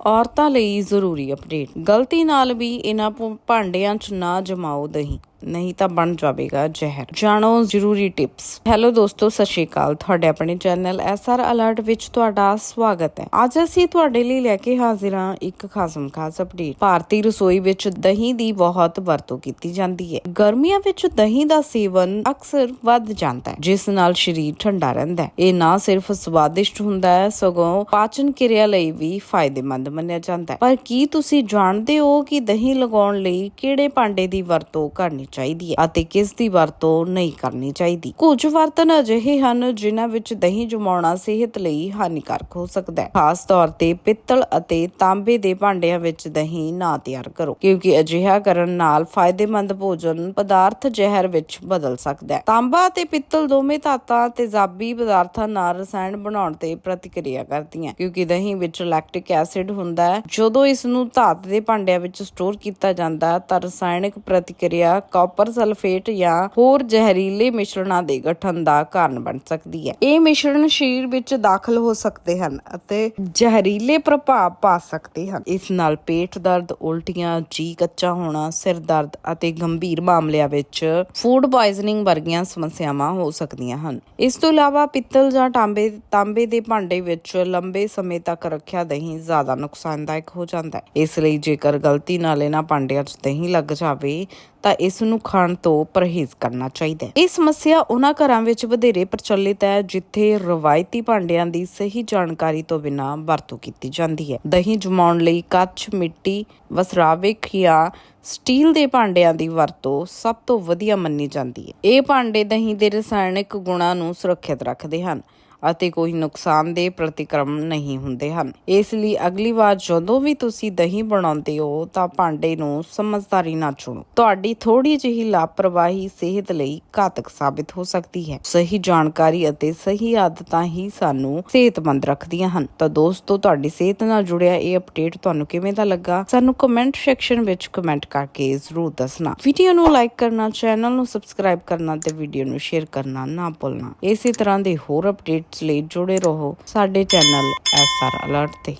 ਔਰਤਾਂ ਲਈ ਜ਼ਰੂਰੀ ਅਪਡੇਟ। ਗਲਤੀ ਨਾਲ ਵੀ ਇਹਨਾਂ ਭੁ- ਭਾਂਡਿਆਂ 'ਚ ਨਾ ਜਮਾਓ ਦਹੀਂ। ਨਹੀਂ ਤਾਂ ਬਣ ਜਾਵੇਗਾ ਜ਼ਹਿਰ। ਜਾਣੋ ਜ਼ਰੂਰੀ ਟਿਪਸ। ਹੈਲੋ ਦੋਸਤੋ, ਸਤਿ ਸ਼੍ਰੀ ਅਕਾਲ। ਤੁਹਾਡੇ ਆਪਣੇ ਚੈਨਲ ਐਸਆਰ ਅਲਰਟ ਵਿੱਚ ਤੁਹਾਡਾ ਸਵਾਗਤ ਹੈ। ਅੱਜ ਅਸੀਂ ਤੁਹਾਡੇ ਲਈ ਲੈ ਕੇ ਹਾਜ਼ਰ ਹਾਂ ਇੱਕ ਖਾਸਮ ਖਾਸ ਅਪਡੇਟ ਭਾਰਤੀ ਰਸੋਈ ਵਿੱਚ ਦਹੀਂ ਦੀ ਬਹੁਤ ਵਰਤੋਂ ਕੀਤੀ ਜਾਂਦੀ ਹੈ। ਗਰਮੀਆਂ ਵਿੱਚ ਦਹੀਂ ਦਾ ਸੇਵਨ ਅਕਸਰ ਵੱਧ ਜਾਂਦਾ ਹੈ, ਜਿਸ ਨਾਲ ਸਰੀਰ ਠੰਡਾ ਰਹਿੰਦਾ ਹੈ। ਇਹ ਨਾ ਸਿਰਫ ਸਵਾਦਿਸ਼ਟ ਹੁੰਦਾ ਹੈ, ਸਗੋਂ ਪਾਚਨ ਕਿਰਿਆ ਲਈ ਵੀ ਫਾਇਦੇਮੰਦ ਮੰਨਿਆ ਜਾਂਦਾ ਹੈ। ਪਰ ਕੀ ਤੁਸੀਂ ਜਾਣਦੇ ਹੋ ਕਿ ਦਹੀਂ ਲਗਾਉਣ ਲਈ ਕਿਹੜੇ ਭਾਂਡੇ ਦੀ ਵਰਤੋਂ ਕਰਨੀ ਚਾਹੀਦੀ ਹੈ ਅਤੇ ਕਿਸ ਦੀ ਵਰਤੋਂ ਨਹੀਂ ਕਰਨੀ ਚਾਹੀਦੀ। ਕੁਝ ਬਰਤਨ ਅਜਿਹੇ ਹਨ ਜਿਨ੍ਹਾਂ ਵਿੱਚ ਦਹੀਂ ਜਮਾਉਣਾ ਸਿਹਤ ਲਈ ਹਾਨੀਕਾਰਕ ਹੋ ਸਕਦਾ ਹੈ। ਖਾਸ ਤੌਰ ਤੇ ਪਿੱਤਲ ਅਤੇ ਤਾਂਬੇ ਦੇ ਭਾਂਡਿਆਂ ਵਿੱਚ ਦਹੀਂ ਨਾ ਤਿਆਰ ਕਰੋ, ਕਿਉਂਕਿ ਅਜਿਹਾ ਕਰਨ ਨਾਲ ਫਾਇਦੇਮੰਦ ਭੋਜਨ ਪਦਾਰਥ ਜ਼ਹਿਰ ਵਿੱਚ ਬਦਲ ਸਕਦਾ ਹੈ। ਤਾਂਬਾ ਅਤੇ ਪਿੱਤਲ ਦੋਵੇਂ ਧਾਤਾਂ ਤੇਜ਼ਾਬੀ ਪਦਾਰਥਾਂ ਨਾਲ ਰਸਾਇਣ ਬਣਾਉਣ ਤੇ ਪ੍ਰਤੀਕਿਰਿਆ ਕਰਦੀਆਂ ਕਿਉਂਕਿ ਦਹੀਂ ਵਿੱਚ ਲੈਕਟਿਕ ਐਸਿਡ ਹੁੰਦਾ ਹੈ। ਜਦੋਂ ਇਸ ਨੂੰ ਧਾਤ ਦੇ ਭਾਂਡਿਆਂ ਵਿੱਚ ਸਟੋਰ ਕੀਤਾ ਜਾਂਦਾ ਹੈ, ਤਾਂ ਰਸਾਇਣਿਕ ਪ੍ਰਤੀਕਿਰਿਆ ਕਾਪਰ ਸਲਫੇਟ ਜਾਂ ਹੋਰ ਜ਼ਹਿਰੀਲੇ ਮਿਸ਼ਰਣਾਂ ਦੇ ਗਠਨ ਦਾ ਕਾਰਨ ਬਣ ਸਕਦੀ ਹੈ। ਇਹ ਮਿਸ਼ਰਣ ਸਰੀਰ ਵਿੱਚ ਦਾਖਲ ਹੋ ਸਕਦੇ ਹਨ ਅਤੇ ਜ਼ਹਿਰੀਲੇ ਪ੍ਰਭਾਵ ਪਾ ਸਕਦੇ ਹਨ। ਇਸ ਨਾਲ ਪੇਟ ਦਰਦ, ਉਲਟੀਆਂ ਜੀ ਕੱਚਾ ਹੋਣਾ, ਸਿਰ ਦਰਦ ਅਤੇ ਗੰਭੀਰ ਮਾਮਲਿਆਂ ਵਿੱਚ ਫੂਡ ਪੋਇਜ਼ਨਿੰਗ ਵਰਗੀਆਂ ਸਮੱਸਿਆਵਾਂ ਹੋ ਸਕਦੀਆਂ ਹਨ। ਇਸ ਤੋਂ ਇਲਾਵਾ ਪਿੱਤਲ ਜਾਂ ਤਾਂਬੇ ਤਾਂਬੇ ਦੇ ਭਾਂਡੇ ਵਿੱਚ ਲੰਬੇ ਸਮੇਂ ਤੱਕ ਰੱਖਿਆ ਦਹੀਂ ਜ਼ਿਆਦਾ ਨੁਕਸਾਨਦਾਇਕ ਹੋ ਜਾਂਦਾ ਹੈ। ਇਸ ਲਈ ਜੇਕਰ ਗਲਤੀ ਨਾਲ ਇਹਨਾਂ ਭਾਂਡਿਆਂ 'ਚ ਦਹੀਂ ਲੱਗ ਜਾਵੇ ਤਾਂ ਇਸ ਨੂੰ ਖਾਣ ਤੋਂ ਪਰਹੇਜ਼ ਕਰਨਾ ਚਾਹੀਦਾ ਹੈ। ਇਹ ਸਮੱਸਿਆ ਉਹਨਾਂ ਘਰਾਂ ਵਿੱਚ ਵਧੇਰੇ ਪ੍ਰਚਲਿਤ ਹੈ, ਜਿੱਥੇ ਰਵਾਇਤੀ ਭਾਂਡਿਆਂ ਦੀ ਸਹੀ ਜਾਣਕਾਰੀ ਤੋਂ ਬਿਨਾਂ ਵਰਤੋਂ ਕੀਤੀ ਜਾਂਦੀ ਹੈ। ਦਹੀਂ ਜਮਾਉਣ ਲਈ ਕੱਚ, ਮਿੱਟੀ ਵਸਰਾਵਿਕ ਜਾਂ ਸਟੀਲ ਦੇ ਭਾਂਡਿਆਂ ਦੀ ਵਰਤੋਂ ਸਭ ਤੋਂ ਵਧੀਆ ਮੰਨੀ ਜਾਂਦੀ ਹੈ। ਇਹ ਭਾਂਡੇ ਦਹੀਂ ਦੇ ਰਸਾਇਣਿਕ ਗੁਣਾਂ ਨੂੰ ਸੁਰੱਖਿਅਤ ਰੱਖਦੇ ਹਨ। ਅਤੇ ਕੋਈ ਨੁਕਸਾਨਦੇਹ ਪ੍ਰਤੀਕਰਮ ਨਹੀਂ ਹੁੰਦੇ ਹਨ। ਇਸ ਲਈ ਅਗਲੀ ਵਾਰ ਜਦੋਂ ਵੀ ਤੁਸੀਂ ਦਹੀਂ ਬਣਾਉਂਦੇ ਹੋ, ਤਾਂ ਭਾਂਡੇ ਨੂੰ ਸਮਝਦਾਰੀ ਨਾਲ ਚੁਣੋ। ਤੁਹਾਡੀ ਥੋੜੀ ਜਿਹੀ ਲਾਪਰਵਾਹੀ ਸਿਹਤ ਲਈ ਘਾਤਕ ਸਾਬਿਤ ਹੋ ਸਕਦੀ ਹੈ। ਸਹੀ ਜਾਣਕਾਰੀ ਅਤੇ ਸਹੀ ਆਦਤਾਂ ਹੀ ਸਾਨੂੰ ਸਿਹਤਮੰਦ ਰੱਖਦੀਆਂ ਹਨ। ਤਾਂ ਦੋਸਤੋ, ਤੁਹਾਡੀ ਸਿਹਤ ਨਾਲ ਜੁੜਿਆ ਇਹ ਅਪਡੇਟ ਤੁਹਾਨੂੰ ਕਿਵੇਂ ਦਾ ਲੱਗਾ? ਸਾਨੂੰ ਕਮੈਂਟ ਸੈਕਸ਼ਨ ਵਿੱਚ ਕਮੈਂਟ ਕਰਕੇ ਜ਼ਰੂਰ ਦੱਸਣਾ। ਵੀਡੀਓ ਨੂੰ ਲਾਈਕ ਕਰਨਾ, ਚੈਨਲ ਨੂੰ ਸਬਸਕ੍ਰਾਈਬ ਕਰਨਾ ਤੇ ਵੀਡੀਓ ਨੂੰ ਸ਼ੇਅਰ ਕਰਨਾ ਨਾ ਭੁੱਲਣਾ। ਇਸੇ ਤਰ੍ਹਾਂ ਦੇ ਹੋਰ ਅਪਡੇਟ ਅਪਡੇਟਸ ਲਈ ਜੁੜੇ ਰਹੋ ਸਾਡੇ ਚੈਨਲ ਐਸਆਰ ਅਲਰਟ ਤੇ।